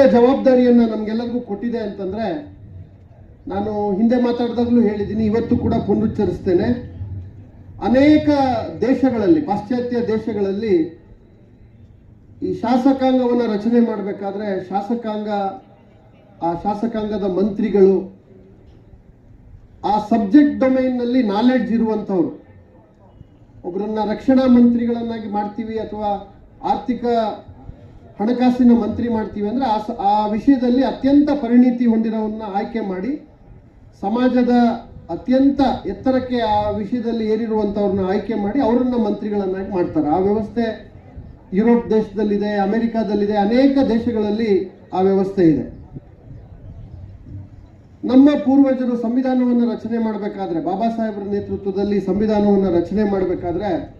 ಜವಾಬ್ದಾರಿಯನ್ನ ನಮ್ಗೆಲ್ಲರಿಗೂ ಕೊಟ್ಟಿದೆ ಅಂತಂದ್ರೆ ನಾನು ಹಿಂದೆ ಮಾತಾಡಿದಾಗಲೂ ಹೇಳಿದ್ದೀನಿ, ಇವತ್ತು ಕೂಡ ಪುನರುಚ್ಚರಿಸ್ತೇನೆ. ಅನೇಕ ದೇಶಗಳಲ್ಲಿ, ಪಾಶ್ಚಾತ್ಯ ದೇಶಗಳಲ್ಲಿ ಈ ಶಾಸಕಾಂಗವನ್ನು ರಚನೆ ಮಾಡಬೇಕಾದ್ರೆ ಶಾಸಕಾಂಗ, ಆ ಶಾಸಕಾಂಗದ ಮಂತ್ರಿಗಳು, ಆ ಸಬ್ಜೆಕ್ಟ್ ಡೊಮೈನ್ನಲ್ಲಿ ನಾಲೆಡ್ಜ್ ಇರುವಂಥವ್ರು. ಒಬ್ಬರನ್ನ ರಕ್ಷಣಾ ಮಂತ್ರಿಗಳನ್ನಾಗಿ ಮಾಡ್ತೀವಿ ಅಥವಾ ಆರ್ಥಿಕ ಹಣಕಾಸಿನ ಮಂತ್ರಿ ಮಾಡ್ತೀವಿ ಅಂದ್ರೆ ಆ ಆ ವಿಷಯದಲ್ಲಿ ಅತ್ಯಂತ ಪರಿಣಿತಿ ಹೊಂದಿರೋವನ್ನ ಆಯ್ಕೆ ಮಾಡಿ ಸಮಾಜದ ಅತ್ಯಂತ ಎತ್ತರಕ್ಕೆ ಆ ವಿಷಯದಲ್ಲಿ ಏರಿರುವಂಥವ್ರನ್ನ ಆಯ್ಕೆ ಮಾಡಿ ಅವರನ್ನು ಮಂತ್ರಿಗಳನ್ನಾಗಿ ಮಾಡ್ತಾರೆ. ಆ ವ್ಯವಸ್ಥೆ ಯುರೋಪ್ ದೇಶದಲ್ಲಿದೆ, ಅಮೆರಿಕಾದಲ್ಲಿದೆ, ಅನೇಕ ದೇಶಗಳಲ್ಲಿ ಆ ವ್ಯವಸ್ಥೆ ಇದೆ. ನಮ್ಮ ಪೂರ್ವಜರು ಸಂವಿಧಾನವನ್ನು ರಚನೆ ಮಾಡಬೇಕಾದ್ರೆ, ಬಾಬಾ ಸಾಹೇಬರ ನೇತೃತ್ವದಲ್ಲಿ ಸಂವಿಧಾನವನ್ನು ರಚನೆ ಮಾಡಬೇಕಾದ್ರೆ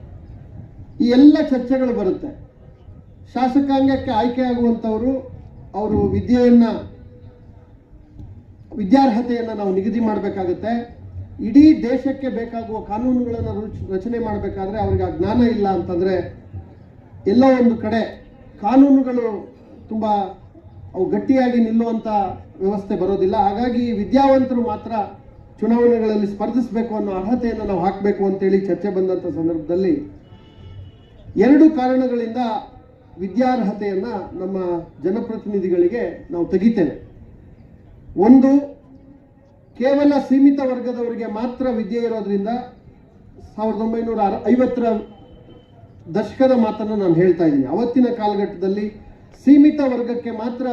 ಈ ಎಲ್ಲ ಚರ್ಚೆಗಳು ಬರುತ್ತೆ. ಶಾಸಕಾಂಗಕ್ಕೆ ಆಯ್ಕೆಯಾಗುವಂಥವರು ಅವರು ವಿದ್ಯೆಯನ್ನು, ವಿದ್ಯಾರ್ಹತೆಯನ್ನು ನಾವು ನಿಗದಿ ಮಾಡಬೇಕಾಗುತ್ತೆ. ಇಡೀ ದೇಶಕ್ಕೆ ಬೇಕಾಗುವ ಕಾನೂನುಗಳನ್ನು ರುಚ್- ರಚನೆ ಮಾಡಬೇಕಾದ್ರೆ ಅವ್ರಿಗೆ ಆ ಜ್ಞಾನ ಇಲ್ಲ ಅಂತಂದ್ರೆ ಎಲ್ಲ ಒಂದು ಕಡೆ ಕಾನೂನುಗಳು ತುಂಬ ಅವು ಗಟ್ಟಿಯಾಗಿ ನಿಲ್ಲುವಂಥ ವ್ಯವಸ್ಥೆ ಬರೋದಿಲ್ಲ. ಹಾಗಾಗಿ ವಿದ್ಯಾವಂತರು ಮಾತ್ರ ಚುನಾವಣೆಗಳಲ್ಲಿ ಸ್ಪರ್ಧಿಸಬೇಕು ಅನ್ನೋ ಅರ್ಹತೆಯನ್ನು ನಾವು ಹಾಕಬೇಕು ಅಂತೇಳಿ ಚರ್ಚೆ ಬಂದಂಥ ಸಂದರ್ಭದಲ್ಲಿ ಎರಡು ಕಾರಣಗಳಿಂದ ವಿದ್ಯಾರ್ಹತೆಯನ್ನ ನಮ್ಮ ಜನಪ್ರತಿನಿಧಿಗಳಿಗೆ ನಾವು ತೆಗಿತೇವೆ. ಒಂದು, ಕೇವಲ ಸೀಮಿತ ವರ್ಗದವರಿಗೆ ಮಾತ್ರ ವಿದ್ಯೆ ಇರೋದ್ರಿಂದ ಸಾವಿರದ ಒಂಬೈನೂರ ಐವತ್ತರ ದಶಕದ ಮಾತನ್ನು ನಾನು ಹೇಳ್ತಾ ಇದ್ದೀನಿ. ಅವತ್ತಿನ ಕಾಲಘಟ್ಟದಲ್ಲಿ ಸೀಮಿತ ವರ್ಗಕ್ಕೆ ಮಾತ್ರ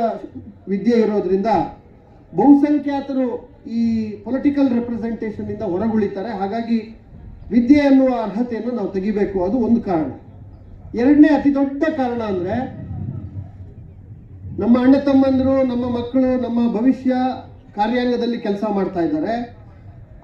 ವಿದ್ಯೆ ಇರೋದ್ರಿಂದ ಬಹುಸಂಖ್ಯಾತರು ಈ ಪೊಲಿಟಿಕಲ್ ರೆಪ್ರೆಸೆಂಟೇಷನ್ನಿಂದ ಹೊರಗುಳಿತಾರೆ. ಹಾಗಾಗಿ ವಿದ್ಯೆ ಅನ್ನುವ ಅರ್ಹತೆಯನ್ನು ನಾವು ತೆಗಿಬೇಕು. ಅದು ಒಂದು ಕಾರಣ. ಎರಡನೇ ಅತಿ ದೊಡ್ಡ ಕಾರಣ ಅಂದ್ರೆ ನಮ್ಮ ಅಣ್ಣ ತಮ್ಮಂದರು, ನಮ್ಮ ಮಕ್ಕಳು, ನಮ್ಮ ಭವಿಷ್ಯ ಕಾರ್ಯಾಂಗದಲ್ಲಿ ಕೆಲಸ ಮಾಡ್ತಾ ಇದ್ದಾರೆ.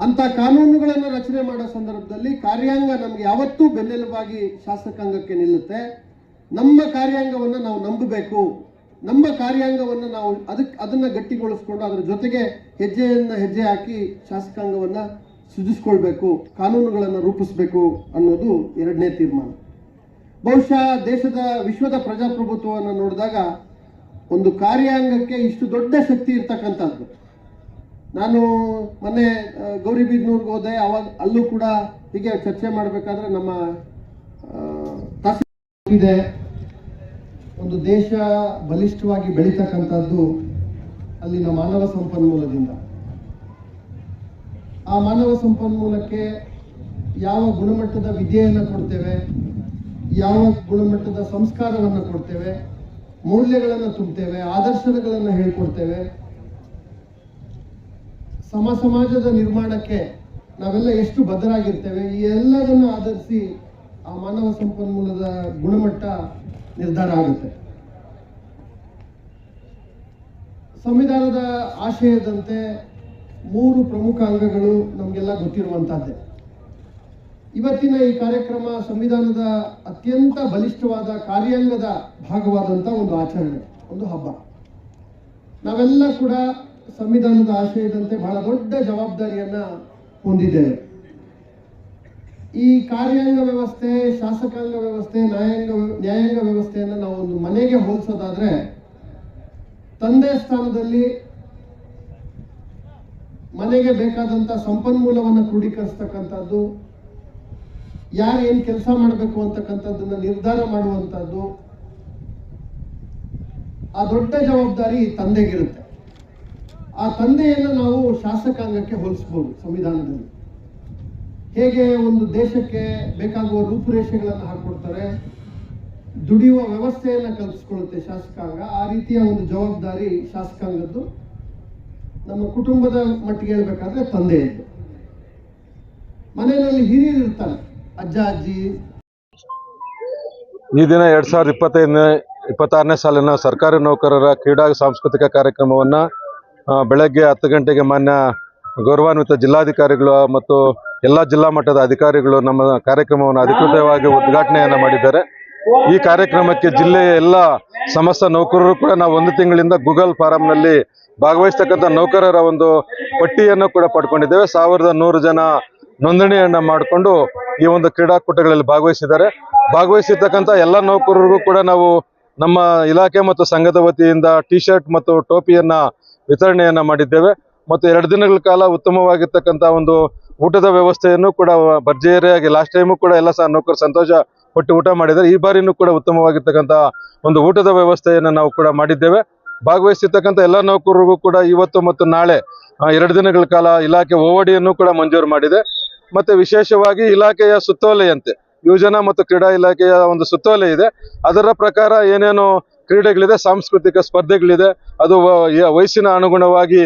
ಅಂತ ಕಾನೂನುಗಳನ್ನು ರಚನೆ ಮಾಡೋ ಸಂದರ್ಭದಲ್ಲಿ ಕಾರ್ಯಾಂಗ ನಮ್ಗೆ ಯಾವತ್ತೂ ಬೆನ್ನೆಲುಬಾಗಿ ಶಾಸಕಾಂಗಕ್ಕೆ ನಿಲ್ಲುತ್ತೆ. ನಮ್ಮ ಕಾರ್ಯಾಂಗವನ್ನು ನಾವು ನಂಬಬೇಕು. ನಮ್ಮ ಕಾರ್ಯಾಂಗವನ್ನು ನಾವು ಅದಕ್ಕೆ ಅದನ್ನ ಗಟ್ಟಿಗೊಳಿಸ್ಕೊಂಡು ಅದರ ಜೊತೆಗೆ ಹೆಜ್ಜೆಯನ್ನ ಹೆಜ್ಜೆ ಹಾಕಿ ಶಾಸಕಾಂಗವನ್ನ ಸೃಜಿಸ್ಕೊಳ್ಬೇಕು, ಕಾನೂನುಗಳನ್ನು ರೂಪಿಸಬೇಕು ಅನ್ನೋದು ಎರಡನೇ ತೀರ್ಮಾನ. ಬಹುಶಃ ದೇಶದ ವಿಶ್ವದ ಪ್ರಜಾಪ್ರಭುತ್ವವನ್ನು ನೋಡಿದಾಗ ಒಂದು ಕಾರ್ಯಾಂಗಕ್ಕೆ ಇಷ್ಟು ದೊಡ್ಡ ಶಕ್ತಿ ಇರ್ತಕ್ಕಂಥದ್ದು. ನಾನು ಮೊನ್ನೆ ಗೌರಿಬಿದ್ನೂರ್ಗೆ ಹೋದೆ, ಅವಾಗ ಅಲ್ಲೂ ಕೂಡ ಹೀಗೆ ಚರ್ಚೆ ಮಾಡಬೇಕಾದ್ರೆ ನಮ್ಮ ಇದೆ. ಒಂದು ದೇಶ ಬಲಿಷ್ಠವಾಗಿ ಬೆಳೀತಕ್ಕಂಥದ್ದು ಅಲ್ಲಿನ ಮಾನವ ಸಂಪನ್ಮೂಲದಿಂದ. ಆ ಮಾನವ ಸಂಪನ್ಮೂಲಕ್ಕೆ ಯಾವ ಗುಣಮಟ್ಟದ ವಿದ್ಯೆಯನ್ನು ಕೊಡ್ತೇವೆ? ಯಾವ ಗುಣಮಟ್ಟದ ಸಂಸ್ಕಾರವನ್ನು ಕೊಡ್ತೇವೆ, ಮೌಲ್ಯಗಳನ್ನು ತುಂಬುತ್ತೇವೆ ಆದರ್ಶಗಳನ್ನು ಹೇಳ್ಕೊಡ್ತೇವೆ. ಸಮ ಸಮಾಜದ ನಿರ್ಮಾಣಕ್ಕೆ ನಾವೆಲ್ಲ ಎಷ್ಟು ಬದ್ಧರಾಗಿರ್ತೇವೆ ಈ ಎಲ್ಲದನ್ನು ಆಧರಿಸಿ ಆ ಮಾನವ ಸಂಪನ್ಮೂಲದ ಗುಣಮಟ್ಟ ನಿರ್ಧಾರ ಆಗುತ್ತೆ. ಸಂವಿಧಾನದ ಆಶಯದಂತೆ ಮೂರು ಪ್ರಮುಖ ಅಂಗಗಳು ನಮಗೆಲ್ಲ ಗೊತ್ತಿರುವಂತಹದ್ದೇ. ಇವತ್ತಿನ ಈ ಕಾರ್ಯಕ್ರಮ ಸಂವಿಧಾನದ ಅತ್ಯಂತ ಬಲಿಷ್ಠವಾದ ಕಾರ್ಯಾಂಗದ ಭಾಗವಾದಂಥ ಒಂದು ಆಚರಣೆ, ಒಂದು ಹಬ್ಬ. ನಾವೆಲ್ಲ ಕೂಡ ಸಂವಿಧಾನದ ಆಶಯದಂತೆ ಬಹಳ ದೊಡ್ಡ ಜವಾಬ್ದಾರಿಯನ್ನ ಹೊಂದಿದ್ದೇವೆ. ಈ ಕಾರ್ಯಾಂಗ ವ್ಯವಸ್ಥೆ, ಶಾಸಕಾಂಗ ವ್ಯವಸ್ಥೆ, ನ್ಯಾಯಾಂಗ ನ್ಯಾಯಾಂಗ ವ್ಯವಸ್ಥೆಯನ್ನು ನಾವು ಒಂದು ಮನೆಗೆ ಹೋಲಿಸೋದಾದ್ರೆ, ತಂದೆ ಸ್ಥಾನದಲ್ಲಿ ಮನೆಗೆ ಬೇಕಾದಂತ ಸಂಪನ್ಮೂಲವನ್ನು ಕ್ರೋಢೀಕರಿಸ್ತಕ್ಕಂಥದ್ದು ಯಾರು ಏನು ಕೆಲಸ ಮಾಡಬೇಕು ಅಂತಕ್ಕಂಥದ್ದನ್ನ ನಿರ್ಧಾರ ಮಾಡುವಂಥದ್ದು ಆ ದೊಡ್ಡ ಜವಾಬ್ದಾರಿ ತಂದೆಗಿರುತ್ತೆ. ಆ ತಂದೆಯನ್ನು ನಾವು ಶಾಸಕಾಂಗಕ್ಕೆ ಹೋಲಿಸ್ಬೋದು ಸಂವಿಧಾನದಲ್ಲಿ. ಹೇಗೆ ಒಂದು ದೇಶಕ್ಕೆ ಬೇಕಾಗುವ ರೂಪುರೇಷೆಗಳನ್ನು ಹಾಕೊಡ್ತಾರೆ, ದುಡಿಯುವ ವ್ಯವಸ್ಥೆಯನ್ನು ಕಲ್ಪಿಸ್ಕೊಳ್ಳುತ್ತೆ ಶಾಸಕಾಂಗ, ಆ ರೀತಿಯ ಒಂದು ಜವಾಬ್ದಾರಿ ಶಾಸಕಾಂಗದ್ದು. ನಮ್ಮ ಕುಟುಂಬದ ಮಟ್ಟಿಗೆ ಹೇಳ್ಬೇಕಾದ್ರೆ ತಂದೆಯದ್ದು. ಮನೆಯಲ್ಲಿ ಹಿರಿಯರು ಇರ್ತಾರೆ. ಅಜ್ಜ ಈ ದಿನ ಎರಡ್ ಸಾವಿರದ ಇಪ್ಪತ್ತೈದನೇ, ಇಪ್ಪತ್ತಾರನೇ ಸಾಲಿನ ಸರ್ಕಾರಿ ನೌಕರರ ಕ್ರೀಡಾ ಸಾಂಸ್ಕೃತಿಕ ಕಾರ್ಯಕ್ರಮವನ್ನ ಬೆಳಗ್ಗೆ ಹತ್ತು ಗಂಟೆಗೆ ಮಾನ್ಯ ಗೌರವಾನ್ವಿತ ಜಿಲ್ಲಾಧಿಕಾರಿಗಳು ಮತ್ತು ಎಲ್ಲ ಜಿಲ್ಲಾ ಮಟ್ಟದ ಅಧಿಕಾರಿಗಳು ನಮ್ಮ ಕಾರ್ಯಕ್ರಮವನ್ನು ಅಧಿಕೃತವಾಗಿ ಉದ್ಘಾಟನೆಯನ್ನ ಮಾಡಿದ್ದಾರೆ. ಈ ಕಾರ್ಯಕ್ರಮಕ್ಕೆ ಜಿಲ್ಲೆಯ ಎಲ್ಲ ಸಮಸ್ತ ನೌಕರರು ಕೂಡ ನಾವು ಒಂದು ತಿಂಗಳಿಂದ ಗೂಗಲ್ ಫಾರಂನಲ್ಲಿ ಭಾಗವಹಿಸ್ತಕ್ಕಂಥ ನೌಕರರ ಒಂದು ಪಟ್ಟಿಯನ್ನು ಕೂಡ ಪಡ್ಕೊಂಡಿದ್ದೇವೆ. ಸಾವಿರದ ನೂರು ಜನ ನೋಂದಣಿಯನ್ನ ಮಾಡಿಕೊಂಡು ಈ ಒಂದು ಕ್ರೀಡಾಕೂಟಗಳಲ್ಲಿ ಭಾಗವಹಿಸಿದ್ದಾರೆ. ಭಾಗವಹಿಸಿರ್ತಕ್ಕಂಥ ಎಲ್ಲ ನೌಕರರಿಗೂ ಕೂಡ ನಾವು ನಮ್ಮ ಇಲಾಖೆ ಮತ್ತು ಸಂಘದ ವತಿಯಿಂದ ಟಿ ಶರ್ಟ್ ಮತ್ತು ಟೋಪಿಯನ್ನ ವಿತರಣೆಯನ್ನ ಮಾಡಿದ್ದೇವೆ. ಮತ್ತು ಎರಡು ದಿನಗಳ ಕಾಲ ಉತ್ತಮವಾಗಿರ್ತಕ್ಕಂಥ ಒಂದು ಊಟದ ವ್ಯವಸ್ಥೆಯನ್ನು ಕೂಡ ಭರ್ಜರಿಯಾಗಿ ಲಾಸ್ಟ್ ಟೈಮು ಕೂಡ ಎಲ್ಲ ಸಹ ನೌಕರ ಸಂತೋಷ ಪಟ್ಟು ಊಟ ಮಾಡಿದ್ದಾರೆ. ಈ ಬಾರಿನೂ ಕೂಡ ಉತ್ತಮವಾಗಿರ್ತಕ್ಕಂಥ ಒಂದು ಊಟದ ವ್ಯವಸ್ಥೆಯನ್ನು ನಾವು ಕೂಡ ಮಾಡಿದ್ದೇವೆ. ಭಾಗವಹಿಸಿರ್ತಕ್ಕಂಥ ಎಲ್ಲ ನೌಕರರಿಗೂ ಕೂಡ ಇವತ್ತು ಮತ್ತು ನಾಳೆ ಎರಡು ದಿನಗಳ ಕಾಲ ಇಲಾಖೆ ಓವಡಿಯನ್ನು ಕೂಡ ಮಂಜೂರು ಮಾಡಿದೆ. ಮತ್ತೆ ವಿಶೇಷವಾಗಿ ಇಲಾಖೆಯ ಸುತ್ತೋಲೆಯಂತೆ, ಯುವಜನ ಮತ್ತು ಕ್ರೀಡಾ ಇಲಾಖೆಯ ಒಂದು ಸುತ್ತೋಲೆ ಇದೆ. ಅದರ ಪ್ರಕಾರ ಏನೇನು ಕ್ರೀಡೆಗಳಿದೆ, ಸಾಂಸ್ಕೃತಿಕ ಸ್ಪರ್ಧೆಗಳಿದೆ, ಅದು ವಯಸ್ಸಿನ ಅನುಗುಣವಾಗಿ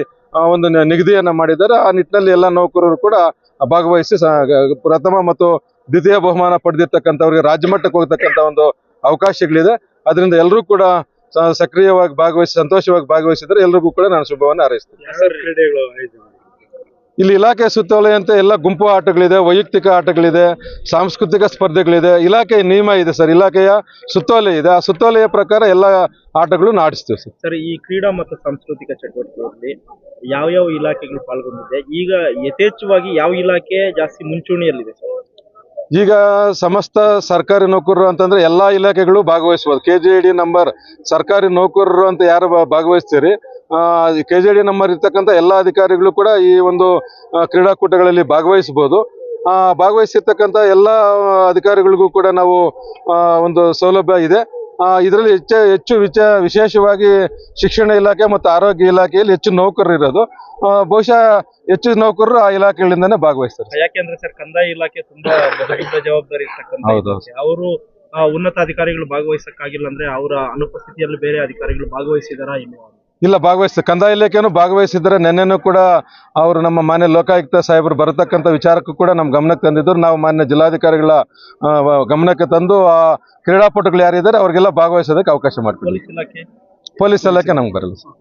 ಒಂದು ನಿಗದಿಯನ್ನು ಮಾಡಿದ್ದಾರೆ. ಆ ನಿಟ್ಟಿನಲ್ಲಿ ಎಲ್ಲ ನೌಕರರು ಕೂಡ ಭಾಗವಹಿಸಿ ಪ್ರಥಮ ಮತ್ತು ದ್ವಿತೀಯ ಬಹುಮಾನ ಪಡೆದಿರ್ತಕ್ಕಂಥವ್ರಿಗೆ ರಾಜ್ಯ ಮಟ್ಟಕ್ಕೆ ಹೋಗ್ತಕ್ಕಂಥ ಒಂದು ಅವಕಾಶಗಳಿದೆ. ಅದರಿಂದ ಎಲ್ಲರೂ ಕೂಡ ಸಕ್ರಿಯವಾಗಿ ಭಾಗವಹಿಸಿ, ಸಂತೋಷವಾಗಿ ಭಾಗವಹಿಸಿದರೆ ಎಲ್ರಿಗೂ ಕೂಡ ನಾನು ಶುಭವನ್ನು ಹಾರೈಸ್ತೇನೆ. ಇಲ್ಲಿ ಇಲಾಖೆ ಸುತ್ತೋಲೆಯಂತೆ ಎಲ್ಲ ಗುಂಪು ಆಟಗಳಿದೆ ವೈಯಕ್ತಿಕ ಆಟಗಳಿದೆ ಸಾಂಸ್ಕೃತಿಕ ಸ್ಪರ್ಧೆಗಳಿದೆ. ಇಲಾಖೆ ನಿಯಮ ಇದೆ ಸರ್ ಇಲಾಖೆಯ ಸುತ್ತೋಲೆ ಇದೆ. ಆ ಸುತ್ತೋಲೆಯ ಪ್ರಕಾರ ಎಲ್ಲ ಆಟಗಳು ಆಡಿಸ್ತೀವಿ ಸರ್. ಸರ್ ಈ ಕ್ರೀಡಾ ಮತ್ತು ಸಾಂಸ್ಕೃತಿಕ ಚಟುವಟಿಕೆಗಳಲ್ಲಿ ಯಾವ ಯಾವ ಇಲಾಖೆಗಳು ಪಾಲ್ಗೊಂಡಿದೆ? ಈಗ ಯಥೇಚ್ಛವಾಗಿ ಯಾವ ಇಲಾಖೆ ಜಾಸ್ತಿ ಮುಂಚೂಣಿಯಲ್ಲಿದೆ ಸರ್? ಈಗ ಸಮಸ್ತ ಸರ್ಕಾರಿ ನೌಕರರು ಅಂತಂದ್ರೆ ಎಲ್ಲಾ ಇಲಾಖೆಗಳು ಭಾಗವಹಿಸಬಹುದು ಕೆ ಜೆ ಡಿ ನಂಬರ್ ಸರ್ಕಾರಿ ನೌಕರರು ಅಂತ ಯಾರು ಭಾಗವಹಿಸ್ತೀರಿ? ಕೆ ಜೆ ಡಿ ನಂಬರ್ ಇರ್ತಕ್ಕಂಥ ಎಲ್ಲ ಅಧಿಕಾರಿಗಳು ಕೂಡ ಈ ಒಂದು ಕ್ರೀಡಾಕೂಟಗಳಲ್ಲಿ ಭಾಗವಹಿಸಬಹುದು. ಆ, ಭಾಗವಹಿಸಿರ್ತಕ್ಕಂಥ ಎಲ್ಲ ಅಧಿಕಾರಿಗಳಿಗೂ ಕೂಡ ನಾವು ಒಂದು ಸೌಲಭ್ಯ ಇದೆ. ಇದರಲ್ಲಿ ಹೆಚ್ಚು ಹೆಚ್ಚು ವಿಚ ವಿಶೇಷವಾಗಿ ಶಿಕ್ಷಣ ಇಲಾಖೆ ಮತ್ತು ಆರೋಗ್ಯ ಇಲಾಖೆಯಲ್ಲಿ ಹೆಚ್ಚು ನೌಕರರು ಇರೋದು. ಬಹುಶಃ ಹೆಚ್ಚು ನೌಕರರು ಆ ಇಲಾಖೆಗಳಿಂದಾನೇ ಭಾಗವಹಿಸ್ತಾರೆ. ಯಾಕೆಂದ್ರೆ ಸರ್ ಕಂದಾಯ ಇಲಾಖೆ ತುಂಬಾ ಜವಾಬ್ದಾರಿ. ಅವರು ಉನ್ನತ ಅಧಿಕಾರಿಗಳು ಭಾಗವಹಿಸಕ್ಕಾಗಿಲ್ಲ ಅಂದ್ರೆ ಅವರ ಅನುಪಸ್ಥಿತಿಯಲ್ಲಿ ಬೇರೆ ಅಧಿಕಾರಿಗಳು ಭಾಗವಹಿಸಿದಾರ ಇನ್ನು ಇಲ್ಲ ಭಾಗವಹಿಸ್ತಾರೆ ಕಂದಾಯ ಇಲಾಖೆನೂ ಭಾಗವಹಿಸಿದ್ರೆ ನಿನ್ನೆನೂ ಕೂಡ ಅವರು ನಮ್ಮ ಮಾನ್ಯ ಲೋಕಾಯುಕ್ತ ಸಾಹೇಬರು ಬರತಕ್ಕಂಥ ವಿಚಾರಕ್ಕೂ ಕೂಡ ನಮ್ಮ ಗಮನಕ್ಕೆ ತಂದಿದ್ದರು. ನಾವು ಮಾನ್ಯ ಜಿಲ್ಲಾಧಿಕಾರಿಗಳ ಗಮನಕ್ಕೆ ತಂದು ಆ ಕ್ರೀಡಾಪಟುಗಳು ಯಾರಿದ್ದಾರೆ ಅವರಿಗೆಲ್ಲ ಭಾಗವಹಿಸೋದಕ್ಕೆ ಅವಕಾಶ ಮಾಡ್ತೀವಿ ಪೊಲೀಸ್ ಇಲಾಖೆ? ನಮ್ಗೆ ಬರಲ್ಲ ಸರ್.